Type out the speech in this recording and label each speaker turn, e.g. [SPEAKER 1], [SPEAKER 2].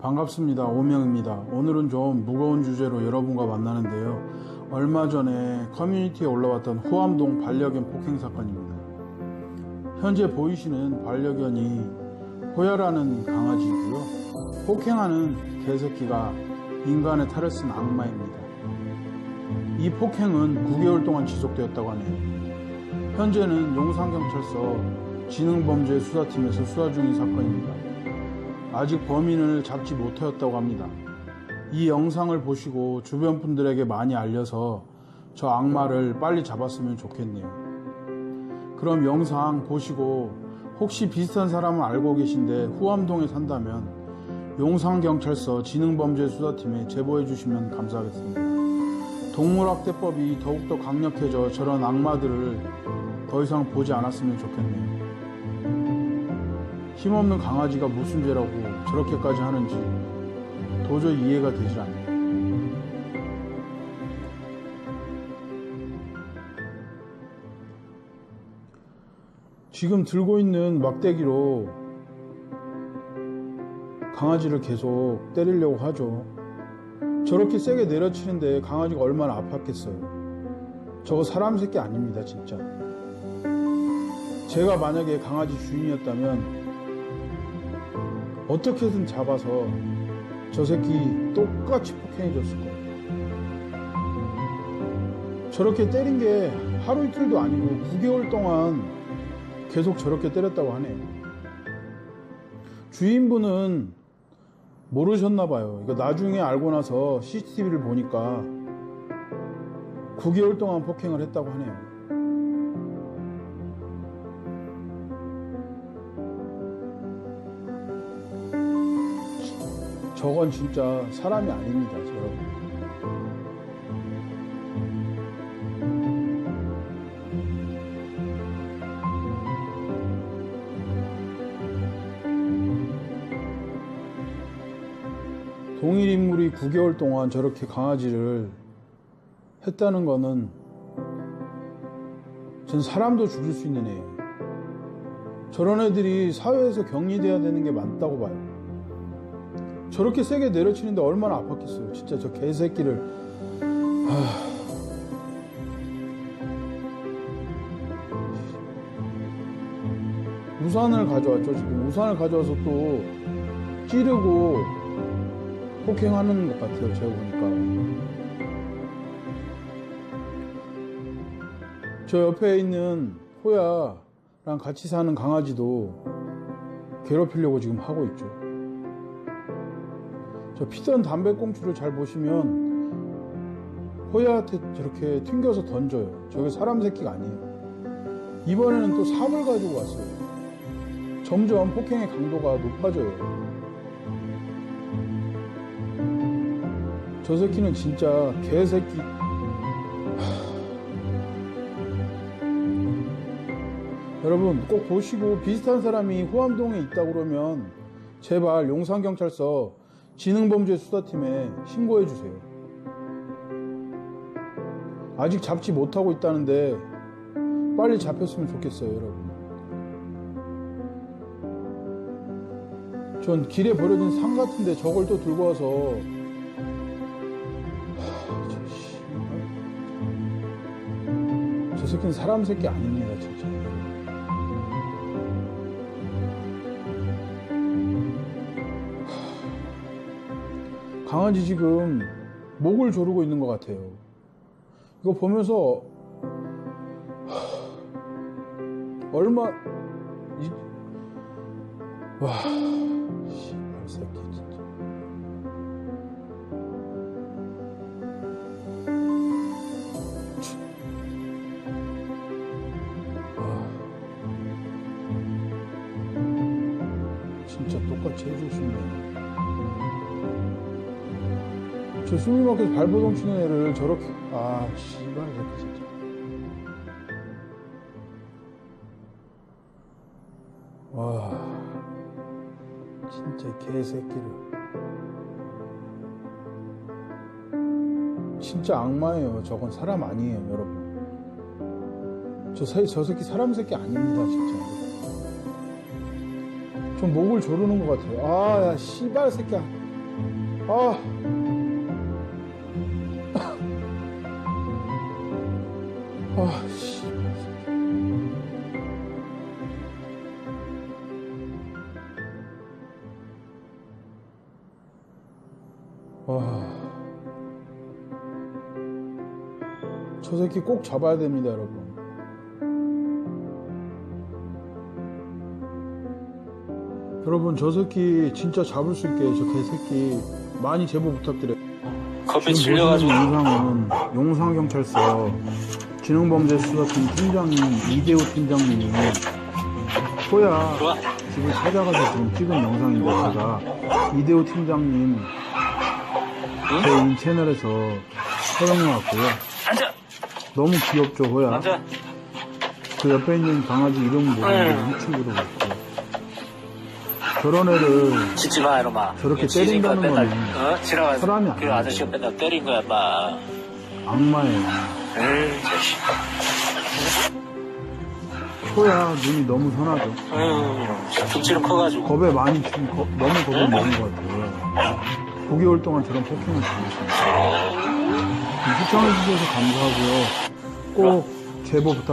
[SPEAKER 1] 반갑습니다. 오명입니다. 오늘은 좀 무거운 주제로 여러분과 만나는데요. 얼마 전에 커뮤니티에 올라왔던 후암동 반려견 폭행 사건입니다. 현재 보이시는 반려견이 호야라는 강아지이고요. 폭행하는 개새끼가 인간의 탈을 쓴 악마입니다. 이 폭행은 9개월 동안 지속되었다고 하네요. 현재는 용산경찰서 지능범죄 수사팀에서 수사 중인 사건입니다. 아직 범인을 잡지 못하였다고 합니다. 이 영상을 보시고 주변 분들에게 많이 알려서 저 악마를 빨리 잡았으면 좋겠네요. 그럼 영상 보시고 혹시 비슷한 사람을 알고 계신데 후암동에 산다면 용산경찰서 지능범죄수사팀에 제보해 주시면 감사하겠습니다. 동물학대법이 더욱더 강력해져 저런 악마들을 더 이상 보지 않았으면 좋겠네요. 힘없는 강아지가 무슨 죄라고 저렇게까지 하는지 도저히 이해가 되질 않네요. 지금 들고 있는 막대기로 강아지를 계속 때리려고 하죠. 저렇게 세게 내려치는데 강아지가 얼마나 아팠겠어요. 저거 사람 새끼 아닙니다, 진짜. 제가 만약에 강아지 주인이었다면 어떻게든 잡아서 저 새끼 똑같이 폭행해 줬을 거예요. 저렇게 때린 게 하루 이틀도 아니고 9개월 동안 계속 저렇게 때렸다고 하네요. 주인분은 모르셨나 봐요. 이거 나중에 알고 나서 CCTV를 보니까 9개월 동안 폭행을 했다고 하네요. 저건 진짜 사람이 아닙니다, 여러분. 동일 인물이 9개월 동안 저렇게 강아지를 했다는 거는 전 사람도 죽일 수 있는 애예요. 저런 애들이 사회에서 격리돼야 되는 게 맞다고 봐요. 저렇게 세게 내려치는데 얼마나 아팠겠어요. 진짜 저 개새끼를. 하... 우산을 가져왔죠. 지금 우산을 가져와서 또 찌르고 폭행하는 것 같아요. 제가 보니까. 저 옆에 있는 호야랑 같이 사는 강아지도 괴롭히려고 지금 하고 있죠. 저 피던 담배꽁초를 잘 보시면 호야한테 저렇게 튕겨서 던져요. 저게 사람 새끼가 아니에요. 이번에는 또 삽을 가지고 왔어요. 점점 폭행의 강도가 높아져요. 저 새끼는 진짜 개새끼. 여러분 꼭 보시고 비슷한 사람이 호암동에 있다 그러면 제발 용산경찰서 지능범죄 수사팀에 신고해 주세요. 아직 잡지 못하고 있다는데 빨리 잡혔으면 좋겠어요, 여러분. 전 길에 버려진 상 같은데 저걸 또 들고 와서 저 새끼는 사람 새끼 아닙니다, 진짜. 강아지 지금 목을 조르고 있는 것 같아요. 이거 보면서 얼마 이... 와 씨발 새끼 진짜. 와. 진짜 똑같이 해주고 싶 저 숨이 막혀서 발버둥 치는 애를 저렇게 아 씨발 새끼 진짜. 와 진짜 개새끼를. 진짜 악마예요. 저건 사람 아니에요 여러분. 저, 새, 저 새끼 사람 새끼 아닙니다 진짜. 좀 목을 조르는 것 같아요. 아야 씨발 새끼야. 아. 아, 씨. 와. 저 새끼 꼭 잡아야 됩니다, 여러분. 여러분, 저 새끼 진짜 잡을 수 있게 저 개새끼 많이 제보 부탁드려요. 보시는
[SPEAKER 2] 질려가지고
[SPEAKER 1] 영상은 용산경찰서 지능범죄수사팀 팀장님 이대호 팀장님이 호야 집을 찾아가서 지금 찍은 영상인데 제가 이대호 팀장님
[SPEAKER 2] 응?
[SPEAKER 1] 개인 채널에서 촬영해왔고요.
[SPEAKER 2] 앉아
[SPEAKER 1] 너무 귀엽죠, 호야.
[SPEAKER 2] 앉아
[SPEAKER 1] 그 옆에 있는 강아지 이름 모르는데
[SPEAKER 2] 응.
[SPEAKER 1] 이 친구로 봤고 저런 애를
[SPEAKER 2] 짖지 마 이놈아
[SPEAKER 1] 저렇게 때린다는 거는
[SPEAKER 2] 어?
[SPEAKER 1] 사람이
[SPEAKER 2] 그
[SPEAKER 1] 아니야.
[SPEAKER 2] 아저씨가 맨날 때린 거야 마
[SPEAKER 1] 악마예요.
[SPEAKER 2] 에이 자식
[SPEAKER 1] 호야 눈이 너무 선하죠.
[SPEAKER 2] 에이 등치는 커가지고
[SPEAKER 1] 겁에 많이 지금 겁- 너무 겁을 먹은 것 같아요. 9개월 동안 저런 폭행을 당했습니다. 시청해주셔서 감사하고요. 꼭 제보 부탁